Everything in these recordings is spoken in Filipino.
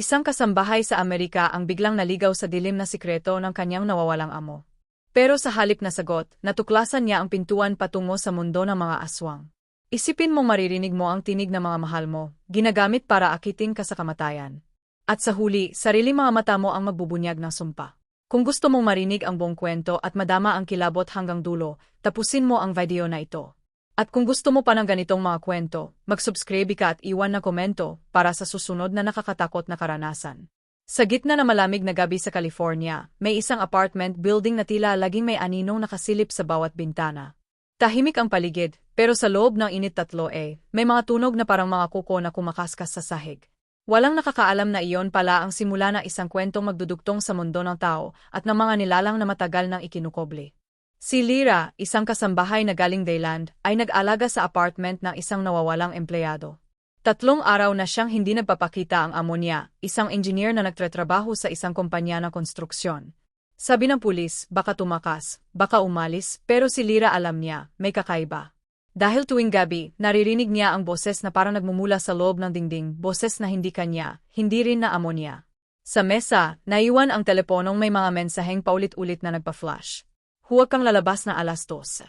Isang kasambahay sa Amerika ang biglang naligaw sa dilim na sikreto ng kanyang nawawalang amo. Pero sa halip na sagot, natuklasan niya ang pintuan patungo sa mundo ng mga aswang. Isipin mong maririnig mo ang tinig ng mga mahal mo, ginagamit para akitin ka sa kamatayan. At sa huli, sarili mga mata mo ang magbubunyag ng sumpa. Kung gusto mong marinig ang buong kwento at madama ang kilabot hanggang dulo, tapusin mo ang video na ito. At kung gusto mo pa ng ganitong mga kwento, mag-subscribe ka at iwan na komento para sa susunod na nakakatakot na karanasan. Sa gitna na malamig na gabi sa California, may isang apartment building na tila laging may aninong nakasilip sa bawat bintana. Tahimik ang paligid, pero sa loob ng init tatlo eh, may mga tunog na parang mga kuko na kumakaskas sa sahig. Walang nakakaalam na iyon pala ang simula ng isang kwentong magdudugtong sa mundo ng tao at ng mga nilalang na matagal nang ikinukoble. Si Lira, isang kasambahay na galing Dayland, ay nag-alaga sa apartment ng isang nawawalang empleyado. Tatlong araw na siyang hindi nagpapakita ang amo niya, isang engineer na nagtratrabaho sa isang kumpanya ng konstruksyon. Sabi ng pulis, baka tumakas, baka umalis, pero si Lira alam niya, may kakaiba. Dahil tuwing gabi, naririnig niya ang boses na parang nagmumula sa loob ng dingding, boses na hindi kanya, hindi rin na amo niya. Sa mesa, naiwan ang teleponong may mga mensaheng paulit-ulit na nagpa-flash. Huwag kang lalabas na alas dos.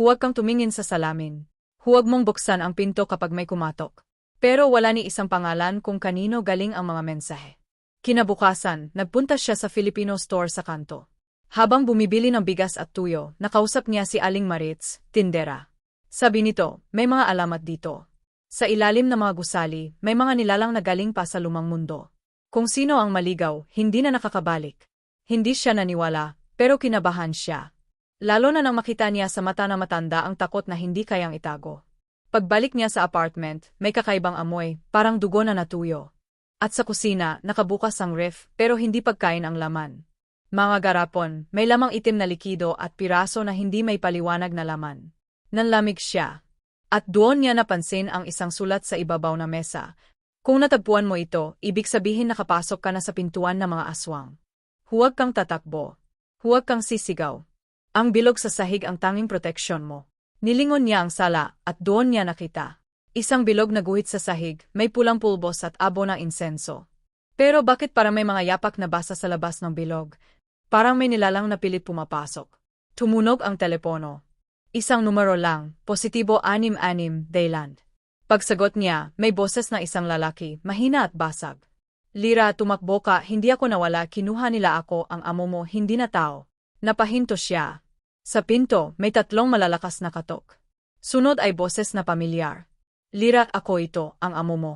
Huwag kang tumingin sa salamin. Huwag mong buksan ang pinto kapag may kumatok. Pero wala ni isang pangalan kung kanino galing ang mga mensahe. Kinabukasan, nagpunta siya sa Filipino store sa kanto. Habang bumibili ng bigas at tuyo, nakausap niya si Aling Maritz, tindera. Sabi nito, may mga alamat dito. Sa ilalim ng mga gusali, may mga nilalang na galing pa sa lumang mundo. Kung sino ang maligaw, hindi na nakakabalik. Hindi siya naniwala, pero kinabahan siya. Lalo na nang makita niya sa mata na matanda ang takot na hindi kayang itago. Pagbalik niya sa apartment, may kakaibang amoy, parang dugo na natuyo. At sa kusina, nakabukas ang ref, pero hindi pagkain ang laman. Mga garapon, may lamang itim na likido at piraso na hindi may paliwanag na laman. Nanlamig siya. At doon niya napansin ang isang sulat sa ibabaw na mesa. Kung natagpuan mo ito, ibig sabihin nakapasok ka na sa pintuan ng mga aswang. Huwag kang tatakbo. Huwag kang sisigaw. Ang bilog sa sahig ang tanging proteksyon mo. Nilingon niya ang sala at doon niya nakita. Isang bilog na guhit sa sahig, may pulang pulbos at abo ng insenso. Pero bakit para may mga yapak na basa sa labas ng bilog? Parang may nilalang na pilit pumapasok. Tumunog ang telepono. Isang numero lang, positibo 66, Dayland. Pagsagot niya, may boses na isang lalaki, mahina at basag. Lira, tumakbo ka, hindi ako nawala, kinuha nila ako, ang amo mo, hindi na tao. Napahinto siya. Sa pinto, may tatlong malalakas na katok. Sunod ay boses na pamilyar. Lira, ako ito, ang amo mo.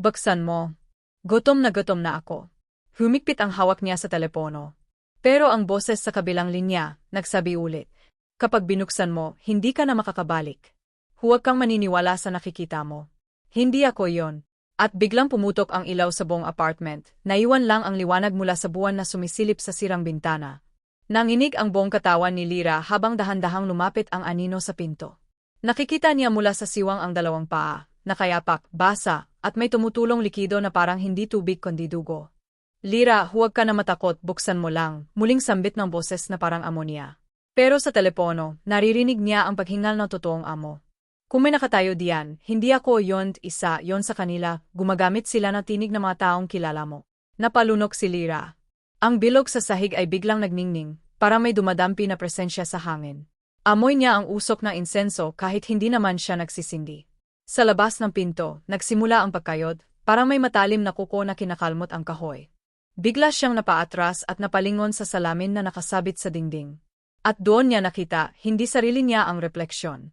Baksan mo. Gutom na gutom na ako. Humikpit ang hawak niya sa telepono. Pero ang boses sa kabilang linya, nagsabi ulit. Kapag binuksan mo, hindi ka na makakabalik. Huwag kang maniniwala sa nakikita mo. Hindi ako yon. At biglang pumutok ang ilaw sa buong apartment, naiwan lang ang liwanag mula sa buwan na sumisilip sa sirang bintana. Nanginig ang buong katawan ni Lira habang dahan-dahang lumapit ang anino sa pinto. Nakikita niya mula sa siwang ang dalawang paa, nakayapak, basa, at may tumutulong likido na parang hindi tubig kundi dugo. Lira, huwag ka na matakot, buksan mo lang, muling sambit ng boses na parang amonia. Pero sa telepono, naririnig niya ang paghingal ng totoong amo. Kung may nakatayo diyan, hindi ako yon isa yon sa kanila, gumagamit sila ng tinig ng mga taong kilala mo. Napalunok si Lira. Ang bilog sa sahig ay biglang nagningning, para may dumadampi na presensya sa hangin. Amoy niya ang usok ng insenso kahit hindi naman siya nagsisindi. Sa labas ng pinto, nagsimula ang pagkayod, para may matalim na kuko na kinakalmot ang kahoy. Bigla siyang napaatras at napalingon sa salamin na nakasabit sa dingding. At doon niya nakita, hindi sarili niya ang refleksyon.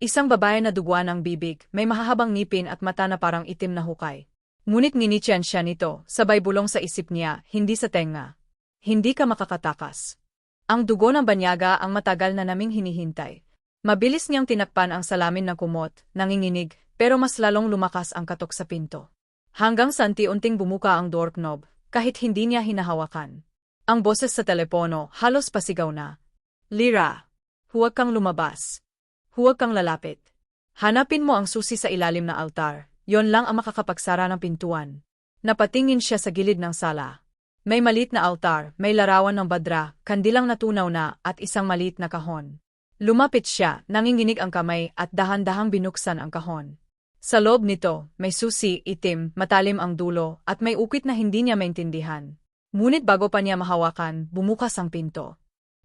Isang babae na dugwan ang bibig, may mahahabang ngipin at mata na parang itim na hukay. Ngunit nginitian siya nito, sabay bulong sa isip niya, hindi sa tenga. Hindi ka makakatakas. Ang dugo ng banyaga ang matagal na naming hinihintay. Mabilis niyang tinakpan ang salamin ng kumot, nanginginig, pero mas lalong lumakas ang katok sa pinto. Hanggang sa unti-unting bumuka ang doorknob, kahit hindi niya hinahawakan. Ang boses sa telepono, halos pasigaw na. Lira, huwag kang lumabas. Huwag kang lalapit. Hanapin mo ang susi sa ilalim na altar, yon lang ang makakapagsara ng pintuan. Napatingin siya sa gilid ng sala. May malit na altar, may larawan ng badra, kandilang natunaw na, at isang malit na kahon. Lumapit siya, nanginginig ang kamay at dahan-dahang binuksan ang kahon. Sa loob nito, may susi, itim, matalim ang dulo, at may ukit na hindi niya maintindihan. Ngunit bago pa niya mahawakan, bumukas ang pinto.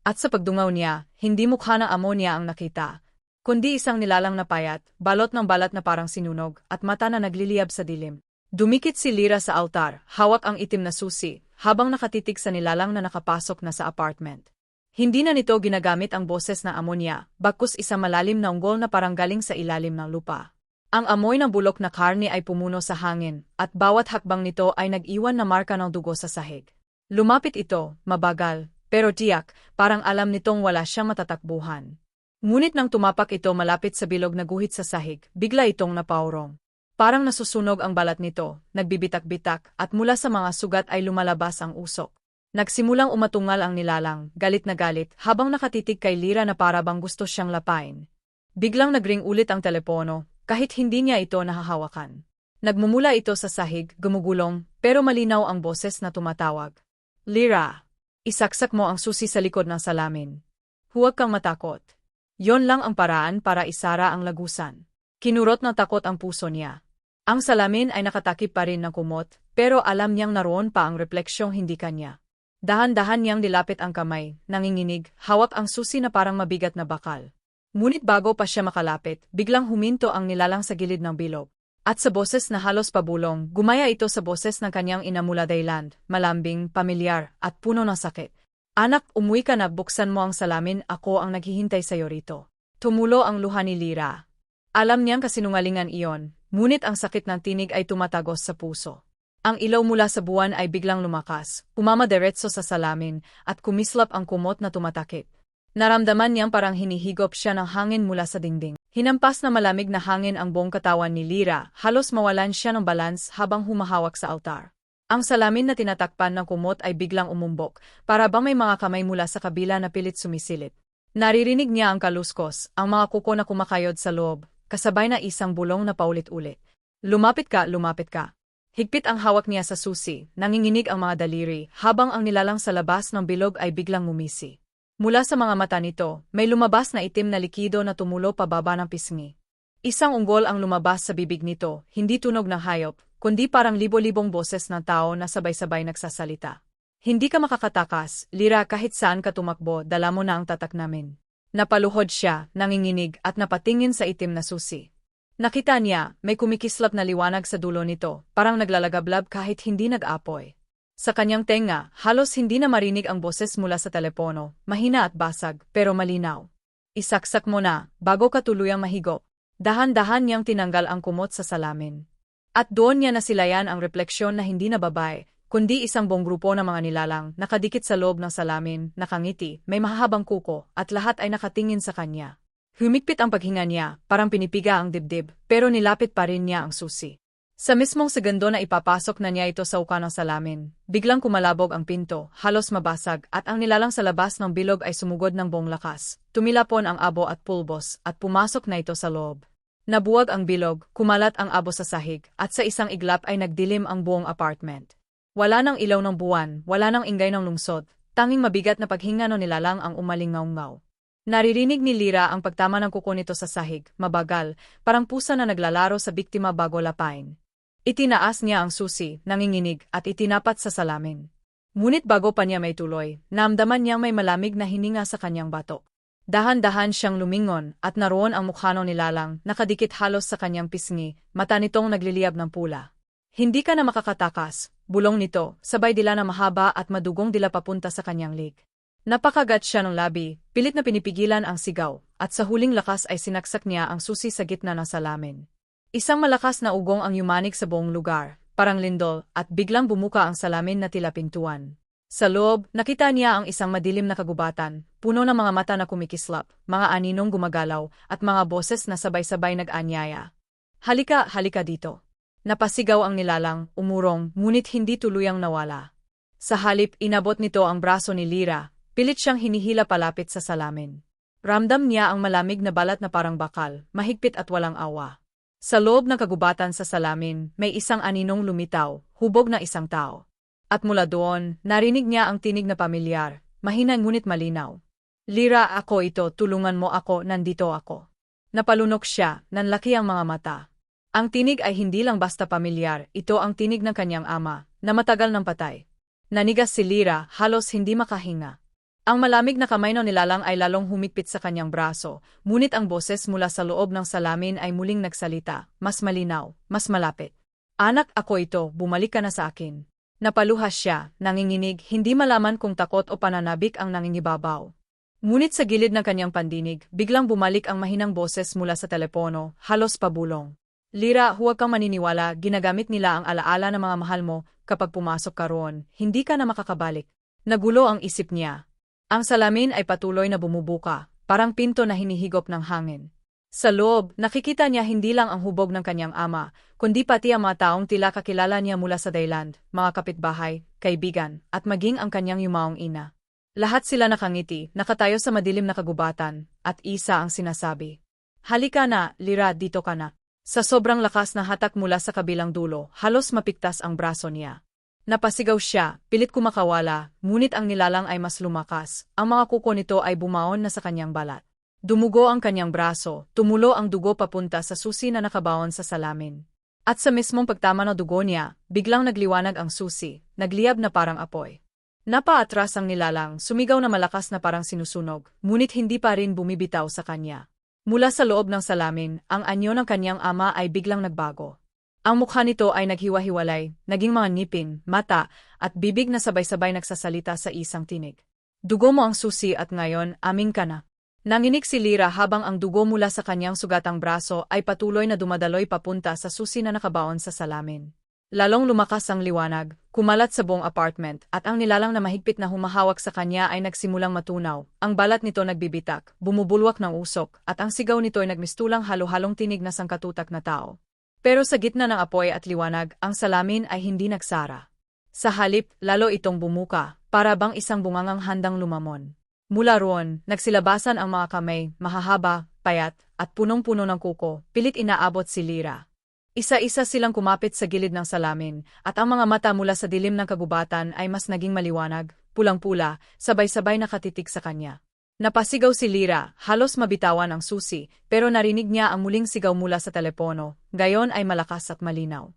At sa pagdungaw niya, hindi mukha ng amo niya ang nakita, kundi isang nilalang na payat, balot ng balat na parang sinunog, at mata na nagliliyab sa dilim. Dumikit si Lira sa altar, hawak ang itim na susi, habang nakatitig sa nilalang na nakapasok na sa apartment. Hindi na nito ginagamit ang boses na amo niya, bagkus isang malalim na unggol na parang galing sa ilalim ng lupa. Ang amoy ng bulok na karne ay pumuno sa hangin, at bawat hakbang nito ay nag-iwan na marka ng dugo sa sahig. Lumapit ito, mabagal, pero tiyak, parang alam nitong wala siyang matatakbuhan. Ngunit nang tumapak ito malapit sa bilog na guhit sa sahig, bigla itong napaurong. Parang nasusunog ang balat nito, nagbibitak-bitak, at mula sa mga sugat ay lumalabas ang usok. Nagsimulang umatungal ang nilalang, galit na galit, habang nakatitig kay Lira na para bang gusto siyang lapain. Biglang nagring ulit ang telepono, kahit hindi niya ito nahahawakan. Nagmumula ito sa sahig, gumugulong, pero malinaw ang boses na tumatawag. Lira, isaksak mo ang susi sa likod ng salamin. Huwag kang matakot. Yon lang ang paraan para isara ang lagusan. Kinurot ng takot ang puso niya. Ang salamin ay nakatakip pa rin ng kumot, pero alam niyang naroon pa ang refleksyong hindi kanya. Dahan-dahan niyang dilapit ang kamay, nanginginig, hawak ang susi na parang mabigat na bakal. Ngunit bago pa siya makalapit, biglang huminto ang nilalang sa gilid ng bilog. At sa boses na halos pabulong, gumaya ito sa boses ng kanyang ina mula Dayland, malambing, pamilyar, at puno ng sakit. Anak, umuwi ka na, buksan mo ang salamin, ako ang naghihintay sa'yo rito. Tumulo ang luha ni Lira. Alam niyang kasinungalingan iyon, ngunit ang sakit ng tinig ay tumatagos sa puso. Ang ilaw mula sa buwan ay biglang lumakas, umama diretso sa salamin, at kumislap ang kumot na tumatakip. Naramdaman niyang parang hinihigop siya ng hangin mula sa dingding. Hinampas na malamig na hangin ang buong katawan ni Lira, halos mawalan siya ng balans habang humahawak sa altar. Ang salamin na tinatakpan ng kumot ay biglang umumbok, para bang may mga kamay mula sa kabila na pilit sumisilip. Naririnig niya ang kaluskos, ang mga kuko na kumakayod sa loob, kasabay na isang bulong na paulit-ulit. Lumapit ka, lumapit ka. Higpit ang hawak niya sa susi, nanginginig ang mga daliri, habang ang nilalang sa labas ng bilog ay biglang mumisi. Mula sa mga mata nito, may lumabas na itim na likido na tumulo pababa ng pisngi. Isang unggol ang lumabas sa bibig nito, hindi tunog ng hayop, kundi parang libo-libong boses ng tao na sabay-sabay nagsasalita. Hindi ka makakatakas, lira kahit saan ka tumakbo, dala mo na ang tatak namin. Napaluhod siya, nanginginig at napatingin sa itim na susi. Nakita niya, may kumikislap na liwanag sa dulo nito, parang naglalagablab kahit hindi nag-apoy. Sa kanyang tenga, halos hindi na marinig ang boses mula sa telepono, mahina at basag, pero malinaw. Isaksak mo na, bago ka tuluyang mahigo. Dahan-dahan niyang tinanggal ang kumot sa salamin. At doon niya nasilayan ang refleksyon na hindi na babae, kundi isang buong grupo ng mga nilalang, nakadikit sa loob ng salamin, nakangiti, may mahahabang kuko, at lahat ay nakatingin sa kanya. Humikpit ang paghinga niya, parang pinipiga ang dibdib, pero nilapit pa rin niya ang susi. Sa mismong segundo na ipapasok na niya ito sa uka ng salamin, biglang kumalabog ang pinto, halos mabasag, at ang nilalang sa labas ng bilog ay sumugod ng buong lakas. Tumilapon ang abo at pulbos, at pumasok na ito sa loob. Nabuwag ang bilog, kumalat ang abo sa sahig, at sa isang iglap ay nagdilim ang buong apartment. Wala nang ilaw ng buwan, wala nang ingay ng lungsod, tanging mabigat na paghinga ng nilalang ang umalingaw-ngaw. Naririnig ni Lira ang pagtama ng kuko nito sa sahig, mabagal, parang pusa na naglalaro sa biktima bago lapain. Itinaas niya ang susi, nanginginig, at itinapat sa salamin. Ngunit bago pa niya may tuloy, namdaman niyang may malamig na hininga sa kanyang bato. Dahan-dahan siyang lumingon, at naroon ang mukha ng nilalang, nakadikit halos sa kanyang pisngi, mata nitong nagliliyab ng pula. Hindi ka na makakatakas, bulong nito, sabay dila na mahaba at madugong dila papunta sa kanyang lig. Napakagat siya ng labi, pilit na pinipigilan ang sigaw, at sa huling lakas ay sinaksak niya ang susi sa gitna ng salamin. Isang malakas na ugong ang yumanik sa buong lugar, parang lindol, at biglang bumuka ang salamin na tila pintuan. Sa loob, nakita niya ang isang madilim na kagubatan, puno ng mga mata na kumikislap, mga aninong gumagalaw, at mga boses na sabay-sabay nag-anyaya. Halika, halika dito. Napasigaw ang nilalang, umurong, ngunit hindi tuluyang nawala. Sa halip, inabot nito ang braso ni Lira, pilit siyang hinihila palapit sa salamin. Ramdam niya ang malamig na balat na parang bakal, mahigpit at walang awa. Sa loob ng kagubatan sa salamin, may isang aninong lumitaw, hubog na isang tao. At mula doon, narinig niya ang tinig na pamilyar, mahina ngunit malinaw. Lira ako ito, tulungan mo ako, nandito ako. Napalunok siya, nanlaki ang mga mata. Ang tinig ay hindi lang basta pamilyar, ito ang tinig ng kanyang ama, na matagal ng patay. Nanigas si Lira, halos hindi makahinga. Ang malamig na kamay ng nilalang ay lalong humigpit sa kanyang braso, ngunit ang boses mula sa loob ng salamin ay muling nagsalita, mas malinaw, mas malapit. Anak ako ito, bumalik ka na sa akin. Napaluhas siya, nanginginig, hindi malaman kung takot o pananabik ang nangingibabaw. Ngunit sa gilid ng kanyang pandinig, biglang bumalik ang mahinang boses mula sa telepono, halos pabulong. Lira, huwag kang maniniwala, ginagamit nila ang alaala ng mga mahal mo, kapag pumasok ka roon, hindi ka na makakabalik. Nagulo ang isip niya, ang salamin ay patuloy na bumubuka, parang pinto na hinihigop ng hangin. Sa loob, nakikita niya hindi lang ang hubog ng kanyang ama, kundi pati ang mga taong tila kakilala niya mula sa Thailand, mga kapitbahay, kaibigan, at maging ang kanyang yumaong ina. Lahat sila nakangiti, nakatayo sa madilim na kagubatan, at isa ang sinasabi. Halika na, Lira, dito ka na. Sa sobrang lakas na hatak mula sa kabilang dulo, halos mapiktas ang braso niya. Napasigaw siya, pilit kumakawala, ngunit ang nilalang ay mas lumakas. Ang mga kuko nito ay bumaon na sa kanyang balat. Dumugo ang kanyang braso, tumulo ang dugo papunta sa susi na nakabaon sa salamin. At sa mismong pagtama ng dugo niya, biglang nagliwanag ang susi, nagliyab na parang apoy. Napaatras ang nilalang, sumigaw na malakas na parang sinusunog, ngunit hindi pa rin bumibitaw sa kanya. Mula sa loob ng salamin, ang anyo ng kanyang ama ay biglang nagbago. Ang mukha nito ay naghiwa-hiwalay, naging mga ngipin, mata, at bibig na sabay-sabay nagsasalita sa isang tinig. Dugo mo ang susi at ngayon, aming ka na. Nanginig si Lira habang ang dugo mula sa kanyang sugatang braso ay patuloy na dumadaloy papunta sa susi na nakabaon sa salamin. Lalong lumakas ang liwanag, kumalat sa buong apartment, at ang nilalang na mahigpit na humahawak sa kanya ay nagsimulang matunaw. Ang balat nito nagbibitak, bumubulwak ng usok, at ang sigaw nito ay nagmistulang halo-halong tinig na sangkatutak na tao. Pero sa gitna ng apoy at liwanag, ang salamin ay hindi nagsara. Sa halip, lalo itong bumuka, para bang isang bungangang handang lumamon. Mula roon, nagsilabasan ang mga kamay, mahahaba, payat, at punong-puno ng kuko, pilit inaabot si Lira. Isa-isa silang kumapit sa gilid ng salamin, at ang mga mata mula sa dilim ng kagubatan ay mas naging maliwanag, pulang-pula, sabay-sabay nakatitig sa kanya. Napasigaw si Lira, halos mabitawan ang susi, pero narinig niya ang muling sigaw mula sa telepono, gayon ay malakas at malinaw.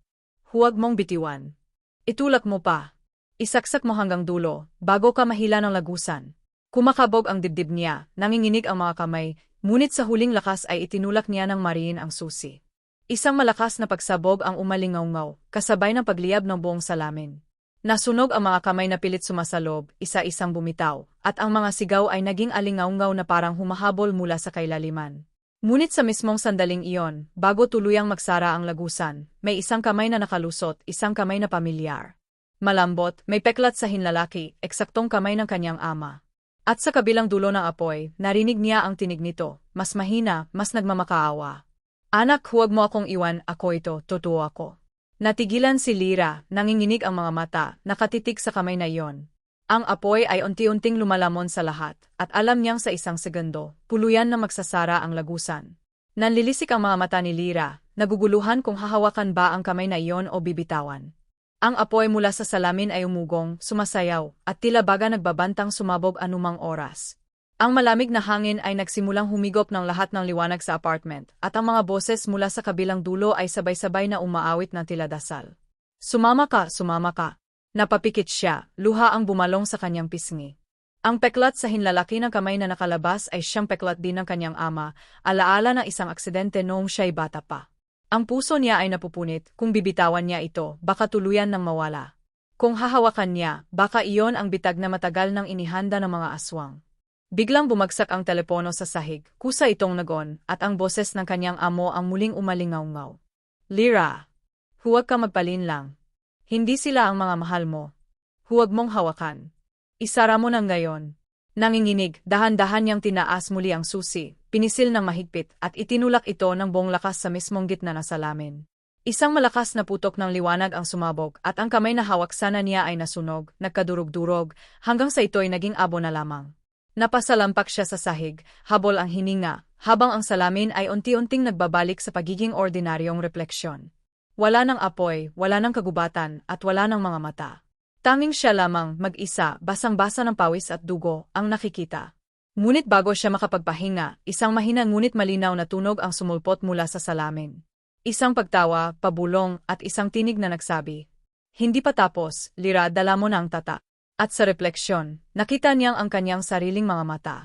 Huwag mong bitiwan. Itulak mo pa. Isaksak mo hanggang dulo, bago ka mahila ng lagusan. Kumakabog ang dibdib niya, nanginginig ang mga kamay, ngunit sa huling lakas ay itinulak niya ng mariin ang susi. Isang malakas na pagsabog ang umalingaw-ngaw, kasabay ng pagliyab ng buong salamin. Nasunog ang mga kamay na pilit sumasalob, isa-isang bumitaw, at ang mga sigaw ay naging alingaungaw na parang humahabol mula sa kailaliman. Ngunit sa mismong sandaling iyon, bago tuluyang magsara ang lagusan, may isang kamay na nakalusot, isang kamay na pamilyar. Malambot, may peklat sa hinlalaki, eksaktong kamay ng kanyang ama. At sa kabilang dulo ng apoy, narinig niya ang tinig nito, mas mahina, mas nagmamakaawa. Anak, huwag mo akong iwan, ako ito, totoo ako. Natigilan si Lira, nanginginig ang mga mata, nakatitig sa kamay na iyon. Ang apoy ay unti-unting lumalamon sa lahat, at alam niyang sa isang segundo, puluyan na magsasara ang lagusan. Nanlilisik ang mga mata ni Lira, naguguluhan kung hahawakan ba ang kamay na iyon o bibitawan. Ang apoy mula sa salamin ay umugong, sumasayaw, at tila baga nagbabantang sumabog anumang oras. Ang malamig na hangin ay nagsimulang humigop ng lahat ng liwanag sa apartment, at ang mga boses mula sa kabilang dulo ay sabay-sabay na umaawit ng tila dasal. Sumama ka, sumama ka. Napapikit siya, luha ang bumalong sa kanyang pisngi. Ang peklat sa hinlalaki ng kamay na nakalabas ay siyang peklat din ng kanyang ama, alaala ng isang aksidente noong siya'y bata pa. Ang puso niya ay napupunit, kung bibitawan niya ito, baka tuluyan ng mawala. Kung hahawakan niya, baka iyon ang bitag na matagal nang inihanda ng mga aswang. Biglang bumagsak ang telepono sa sahig, kusa itong nagon, at ang boses ng kanyang amo ang muling umalingaw-ngaw. Lira! Huwag ka magpalin lang. Hindi sila ang mga mahal mo. Huwag mong hawakan. Isara mo nang gayon. Nanginginig, dahan-dahan niyang tinaas muli ang susi, pinisil ng mahigpit, at itinulak ito ng buong lakas sa mismong gitna ng salamin. Isang malakas na putok ng liwanag ang sumabog at ang kamay na hawak sana niya ay nasunog, nagkadurog-durog, hanggang sa ito'y naging abo na lamang. Napasalampak siya sa sahig, habol ang hininga, habang ang salamin ay unti-unting nagbabalik sa pagiging ordinaryong refleksyon. Wala ng apoy, wala ng kagubatan, at wala ng mga mata. Tanging siya lamang, mag-isa, basang-basa ng pawis at dugo, ang nakikita. Ngunit bago siya makapagpahinga, isang mahina ngunit malinaw na tunog ang sumulpot mula sa salamin. Isang pagtawa, pabulong, at isang tinig na nagsabi. Hindi pa tapos, Lira, dala mo na ang tata. At sa refleksyon, nakita niyang ang kanyang sariling mga mata.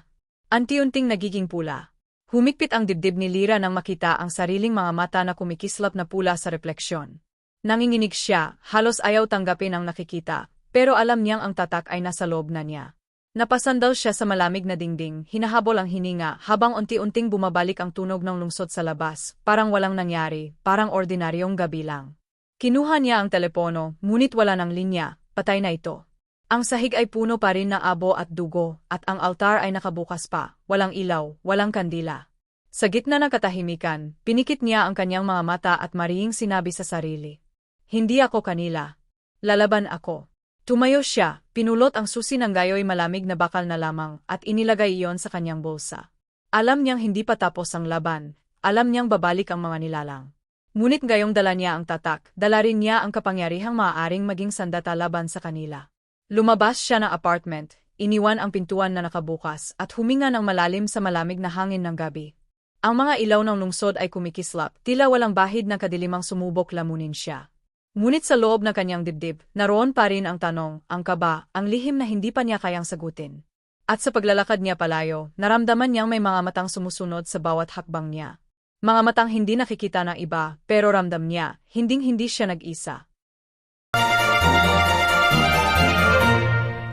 Anti-unting nagiging pula. Humikpit ang dibdib ni Lira nang makita ang sariling mga mata na kumikislap na pula sa refleksyon. Nanginginig siya, halos ayaw tanggapin ang nakikita, pero alam niyang ang tatak ay nasa loob na niya. Napasandal siya sa malamig na dingding, hinahabol ang hininga habang unti-unting bumabalik ang tunog ng lungsod sa labas, parang walang nangyari, parang ordinaryong gabi lang. Kinuha niya ang telepono, ngunit wala ng linya, patay na ito. Ang sahig ay puno pa rin ng abo at dugo, at ang altar ay nakabukas pa, walang ilaw, walang kandila. Sa gitna ng katahimikan, pinikit niya ang kanyang mga mata at marihing sinabi sa sarili. Hindi ako kanila. Lalaban ako. Tumayo siya, pinulot ang susi ng gayo'y malamig na bakal na lamang at inilagay iyon sa kanyang bulsa. Alam niyang hindi pa tapos ang laban, alam niyang babalik ang mga nilalang. Ngunit gayong dala niya ang tatak, dala rin niya ang kapangyarihang maaaring maging sandata laban sa kanila. Lumabas siya ng apartment, iniwan ang pintuan na nakabukas at huminga ng malalim sa malamig na hangin ng gabi. Ang mga ilaw ng lungsod ay kumikislap, tila walang bahid ng kadilimang sumubok lamunin siya. Ngunit sa loob ng kanyang dibdib, naroon pa rin ang tanong, ang kaba, ang lihim na hindi pa niya kayang sagutin. At sa paglalakad niya palayo, naramdaman niyang may mga matang sumusunod sa bawat hakbang niya. Mga matang hindi nakikita ng iba, pero ramdam niya, hinding-hindi siya nag-isa.